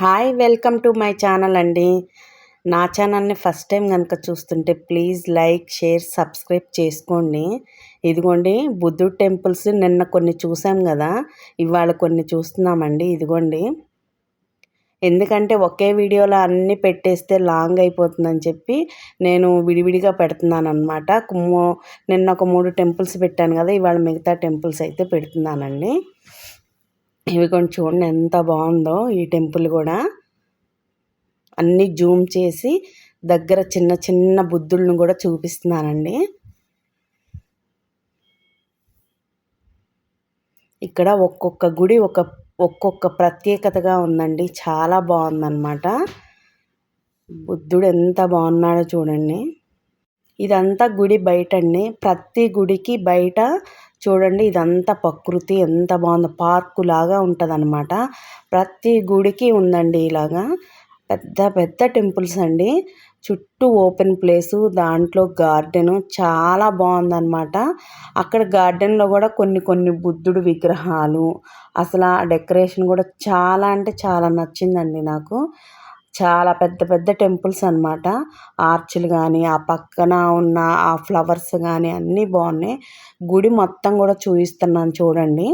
Hi welcome to my channel అండి. నా ఛానల్ని ఫస్ట్ టైం కనుక చూస్తుంటే ప్లీజ్ లైక్ షేర్ సబ్స్క్రైబ్ చేసుకోండి. ఇదిగోండి బుద్ధుడు టెంపుల్స్ నిన్న కొన్ని చూసాం కదా ఇవాళ కొన్ని చూస్తున్నామండి. ఇదిగోండి. ఎందుకంటే ఒకే వీడియోలో అన్నీ పెట్టేస్తే లాంగ్ అయిపోతుందని చెప్పి నేను విడివిడిగా పెడుతున్నాను అనమాట నిన్న ఒక మూడు టెంపుల్స్ పెట్టాను కదా ఇవాళ మిగతా టెంపుల్స్ అయితే పెడుతున్నానండి. ఇవి కొన్ని చూడండి ఎంత బాగుందో ఈ టెంపుల్ కూడా. అన్నీ జూమ్ చేసి దగ్గర చిన్న చిన్న బుద్ధులను కూడా చూపిస్తున్నానండి. ఇక్కడ ఒక్కొక్క గుడి ఒక ఒక్కొక్క ప్రత్యేకతగా ఉందండి. చాలా బాగుందన్నమాట. బుద్ధుడు ఎంత బాగున్నాడో చూడండి. ఇదంతా గుడి బయట అండి ప్రతి గుడికి బయట చూడండి ఇదంతా ప్రకృతి ఎంత బాగుందో. పార్కు లాగా ఉంటుంది అనమాట ప్రతి గుడికి ఉందండి ఇలాగా. పెద్ద పెద్ద టెంపుల్స్ అండి. చుట్టూ ఓపెన్ ప్లేసు దాంట్లో గార్డెను చాలా బాగుందన్నమాట. అక్కడ గార్డెన్లో కూడా కొన్ని కొన్ని బుద్ధుడు విగ్రహాలు అసలు ఆ డెకరేషన్ కూడా చాలా అంటే చాలా నచ్చిందండి నాకు. చాలా పెద్ద పెద్ద టెంపుల్స్ అనమాట ఆర్చ్లు కానీ ఆ పక్కన ఉన్న ఆ ఫ్లవర్స్ కానీ అన్నీ బాగున్నాయి. గుడి మొత్తం కూడా చూపిస్తున్నాను చూడండి.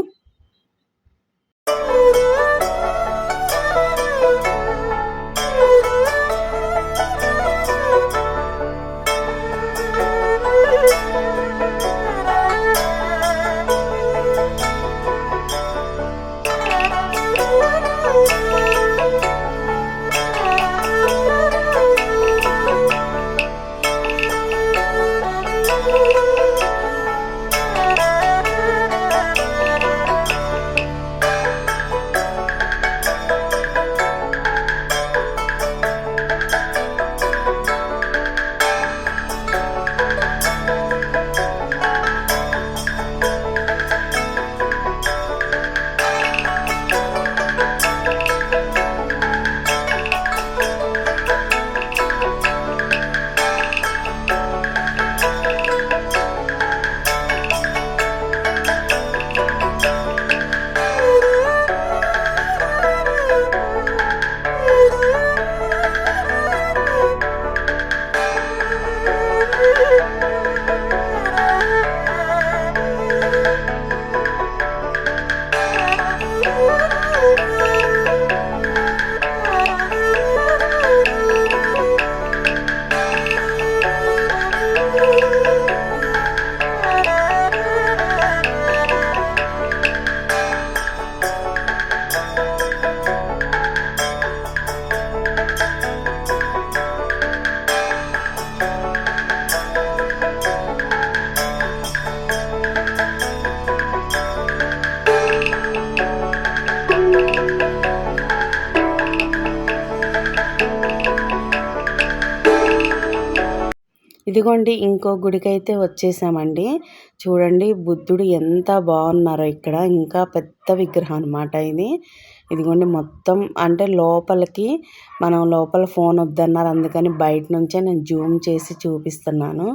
ఇదిగోండి ఇంకో గుడికైతే వచ్చేసామండి. చూడండి బుద్ధుడు ఎంత బాగున్నారో ఇక్కడ. ఇంకా పెద్ద విగ్రహం అనమాట ఇది. ఇదిగోండి మొత్తం అంటే లోపలికి మనం లోపల ఫోన్ వద్దన్నారు. అందుకని బయట నుంచే నేను జూమ్ చేసి చూపిస్తున్నాను.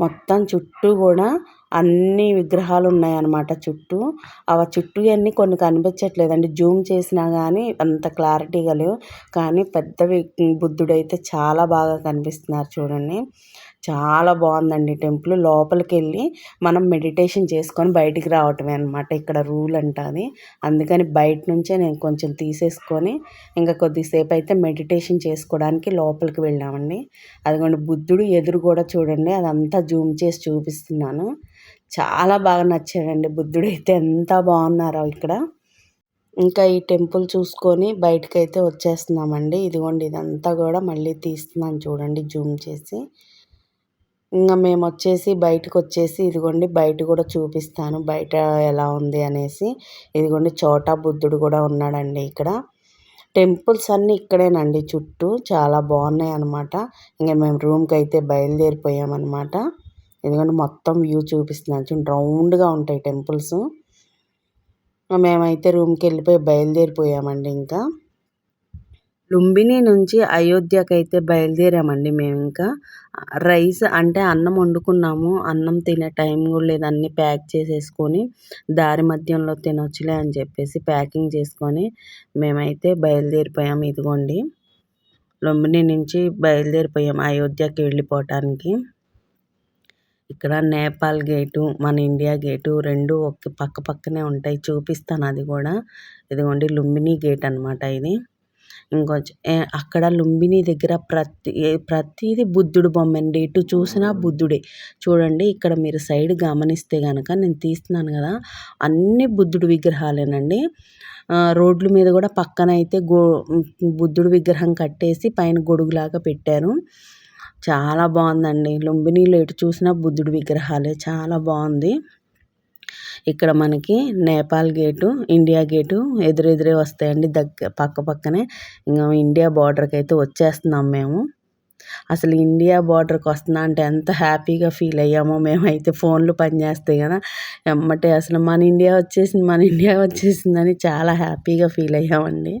మొత్తం చుట్టూ కూడా అన్ని విగ్రహాలు ఉన్నాయన్నమాట చుట్టూ. అవి చుట్టూ అన్నీ కొన్ని కనిపించట్లేదండి. జూమ్ చేసినా కానీ అంత క్లారిటీగా లేవు. కానీ పెద్ద బుద్ధుడైతే చాలా బాగా కనిపిస్తున్నారు చూడండి. చాలా బాగుందండి టెంపుల్. లోపలికి వెళ్ళి మనం మెడిటేషన్ చేసుకొని బయటికి రావటమే అనమాట ఇక్కడ రూల్ అంటుంది. అందుకని బయట నుంచే నేను కొంచెం తీసేసుకొని ఇంకా కొద్దిసేపు అయితే మెడిటేషన్ చేసుకోవడానికి లోపలికి వెళ్ళామండి. అదిగోండి బుద్ధుడు ఎదురు కూడా చూడండి. అదంతా జూమ్ చేసి చూపిస్తున్నాను. చాలా బాగా నచ్చాడండి బుద్ధుడు అయితే. ఎంత బాగున్నారో ఇక్కడ. ఇంకా ఈ టెంపుల్ చూసుకొని బయటకైతే వచ్చేస్తున్నామండి. ఇదిగోండి ఇదంతా కూడా మళ్ళీ తీస్తున్నాను చూడండి జూమ్ చేసి. ఇంకా మేము వచ్చేసి బయటకు వచ్చేసి ఇదిగోండి బయట కూడా చూపిస్తాను బయట ఎలా ఉంది అనేసి. ఇదిగోండి చోటా బుద్ధుడు కూడా ఉన్నాడండి ఇక్కడ. టెంపుల్స్ అన్నీ ఇక్కడేనండి చుట్టూ చాలా బాగున్నాయి అనమాట ఇంకా మేము రూమ్కి అయితే బయలుదేరిపోయామన్నమాట. ఎందుకంటే మొత్తం వ్యూ చూపిస్తున్నాను చూడండి రౌండ్గా ఉంటాయి టెంపుల్స్. మేమైతే రూమ్కి వెళ్ళిపోయి బయలుదేరిపోయామండి ఇంకా. లుంబిని నుంచి అయోధ్యకైతే బయలుదేరామండి మేము ఇంకా రైస్ అంటే అన్నం వండుకున్నాము అన్నం తినే టైం కూడా లేదు అన్నీ ప్యాక్ చేసేసుకొని దారి మధ్యంలో తినొచ్చులే అని చెప్పేసి ప్యాకింగ్ చేసుకొని మేమైతే బయలుదేరిపోయాము ఇదిగోండి. లుంబిని నుంచి బయలుదేరిపోయాం అయోధ్యకి వెళ్ళిపోవటానికి. ఇక్కడ నేపాల్ గేటు మన ఇండియా గేటు రెండు ఒక పక్క పక్కనే ఉంటాయి చూపిస్తాను అది కూడా. ఇదిగోండి లుంబిని గేట్ అనమాట ఇది. ఇంకొంచెం అక్కడ లుంబిని దగ్గర ప్రతి ప్రతిదీ బుద్ధుడు బొమ్మ అండి ఇటు చూసినా బుద్ధుడే. చూడండి ఇక్కడ మీరు సైడ్ గమనిస్తే కనుక నేను తీస్తున్నాను కదా అన్ని బుద్ధుడు విగ్రహాలేనండి. రోడ్ల మీద కూడా పక్కన అయితే గో బుద్ధుడు విగ్రహం కట్టేసి పైన గొడుగులాగా పెట్టారు. చాలా బాగుందండి. లుంబినీలో ఎటు చూసినా బుద్ధుడి విగ్రహాలే. చాలా బాగుంది. ఇక్కడ మనకి నేపాల్ గేటు ఇండియా గేటు ఎదురెదురే వస్తాయండి. దగ్గర పక్క పక్కనే ఇంకా ఇండియా బార్డర్కి అయితే వచ్చేస్తున్నాం మేము. అసలు ఇండియా బార్డర్కి వస్తున్నా అంటే ఎంత హ్యాపీగా ఫీల్ అయ్యామో మేమైతే ఫోన్లు పనిచేస్తాయి కదా. ఎమ్మటే అసలు మన ఇండియా వచ్చేసింది మన ఇండియా వచ్చేసిందని చాలా హ్యాపీగా ఫీల్ అయ్యామండి.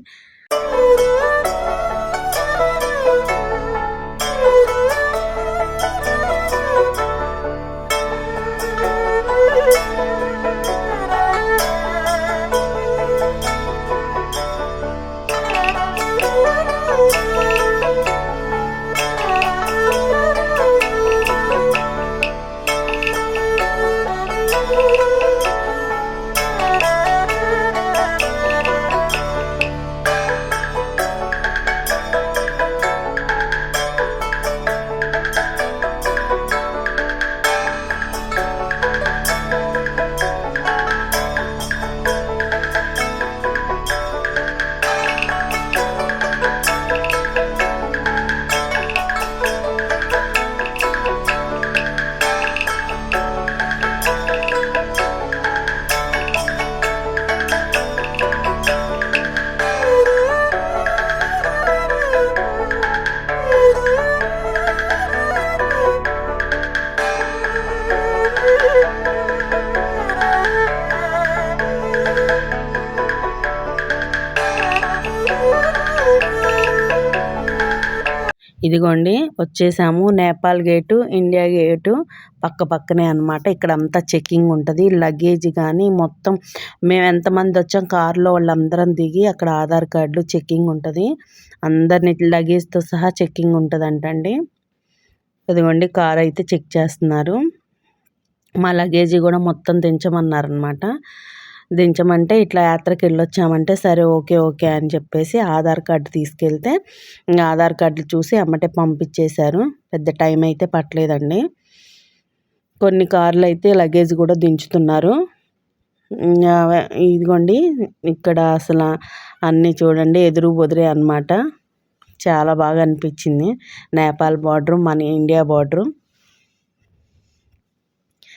ఇదిగోండి వచ్చేసాము. నేపాల్ గేటు ఇండియా గేటు పక్క పక్కనే అనమాట ఇక్కడ అంతా చెకింగ్ ఉంటుంది. లగేజ్ కానీ మొత్తం మేము ఎంతమంది వచ్చాం కారులో వాళ్ళందరం దిగి అక్కడ ఆధార్ కార్డులు చెక్కింగ్ ఉంటుంది. అందరిని లగేజ్తో సహా చెకింగ్ ఉంటుంది అంటండి ఇదిగోండి కార్ అయితే చెక్ చేస్తున్నారు. మా లగేజీ కూడా మొత్తం దించమన్నారనమాట దించమంటే ఇట్లా యాత్రకి వెళ్ళొచ్చామంటే సరే ఓకే ఓకే అని చెప్పేసి ఆధార్ కార్డు తీసుకెళ్తే ఆధార్ కార్డులు చూసి అమ్మటే పంపించేశారు పెద్ద టైం అయితే పట్టలేదండి. కొన్ని కార్లు అయితే లగేజ్ కూడా దించుతున్నారు. ఇదిగోండి ఇక్కడ అసలు అన్నీ చూడండి ఎదురు బొదిరే అనమాట చాలా బాగా అనిపించింది. నేపాల్ బార్డరు మన ఇండియా బార్డరు.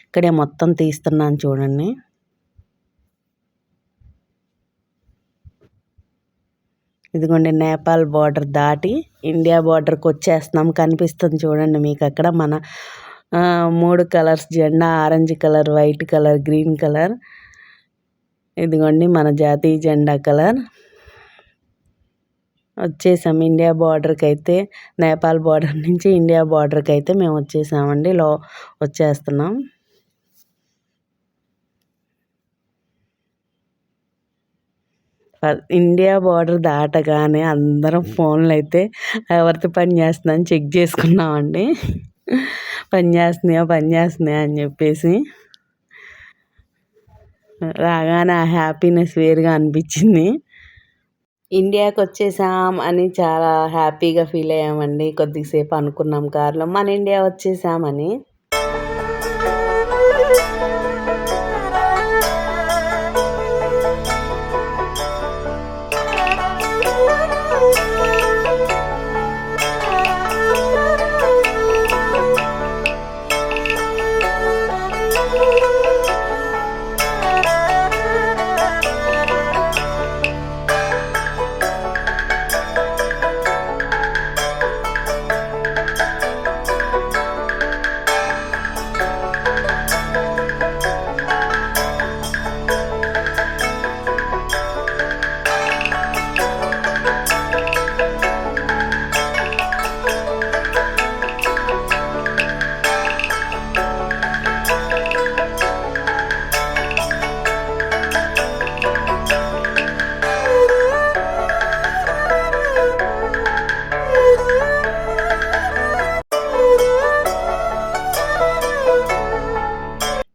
ఇక్కడే మొత్తం తీస్తున్నాను చూడండి. ఇదిగోండి నేపాల్ బార్డర్ దాటి ఇండియా బార్డర్కి వచ్చేస్తున్నాం. కనిపిస్తుంది చూడండి మీకు అక్కడ మన మూడు కలర్స్ జెండా orange colour white colour green colour. ఇదిగోండి మన జాతీయ జెండా కలర్. వచ్చేసాం ఇండియా బార్డర్కి అయితే నేపాల్ బార్డర్ నుంచి ఇండియా బార్డర్కి అయితే మేము వచ్చేసామండి. లో వచ్చేస్తున్నాం. ఇండియా బార్డర్ దాటగానే అందరం ఫోన్లు అయితే ఎవరితో పని చేస్తుందని చెక్ చేసుకున్నామండి. పని చేస్తున్నాయా పని చేస్తున్నాయా అని చెప్పేసి రాగానే ఆ హ్యాపీనెస్ వేరుగా అనిపించింది. ఇండియాకి వచ్చేసాం అని చాలా హ్యాపీగా ఫీల్ అయ్యామండి. కొద్దిసేపు అనుకున్నాం కార్లో. మన ఇండియా వచ్చేసామని.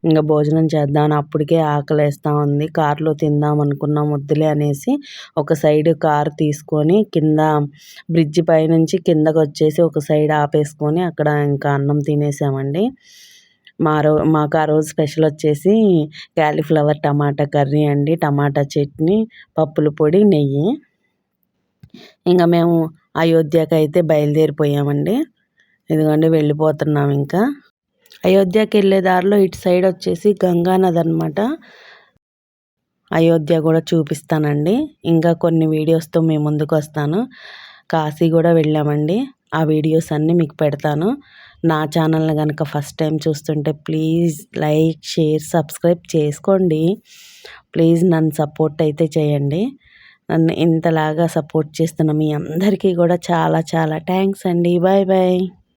ఇంకా భోజనం చేద్దామని అప్పటికే ఆకలేస్తూ ఉంది కారులో తిందాం అనుకున్నాం వద్దులే అనేసి ఒక సైడ్ కార్ తీసుకొని కింద బ్రిడ్జ్ పైనుంచి కిందకు వచ్చేసి ఒక సైడ్ ఆపేసుకొని అక్కడ ఇంకా అన్నం తినేసామండి. మా రో మాకు ఆ రోజు స్పెషల్ వచ్చేసి క్యాలీఫ్లవర్ టమాటా కర్రీ అండి. టమాటా చట్నీ పప్పుల పొడి నెయ్యి. ఇంకా మేము అయోధ్యకి అయితే బయలుదేరిపోయామండి. ఇదిగోండి వెళ్ళిపోతున్నాం ఇంకా. అయోధ్యకి వెళ్ళే దారిలో ఇటు సైడ్ వచ్చేసి గంగానది అనమాట అయోధ్య కూడా చూపిస్తానండి. ఇంకా కొన్ని వీడియోస్తో మీ ముందుకు వస్తాను. కాశీ కూడా వెళ్ళామండి. ఆ వీడియోస్ అన్నీ మీకు పెడతాను. నా ఛానల్ని కనుక ఫస్ట్ టైం చూస్తుంటే ప్లీజ్ లైక్ షేర్ సబ్స్క్రైబ్ చేసుకోండి. ప్లీజ్ నన్ను సపోర్ట్ అయితే చేయండి. నన్ను ఇంతలాగా సపోర్ట్ చేస్తున్న మీ అందరికీ కూడా చాలా చాలా థ్యాంక్స్ అండి. Bye bye.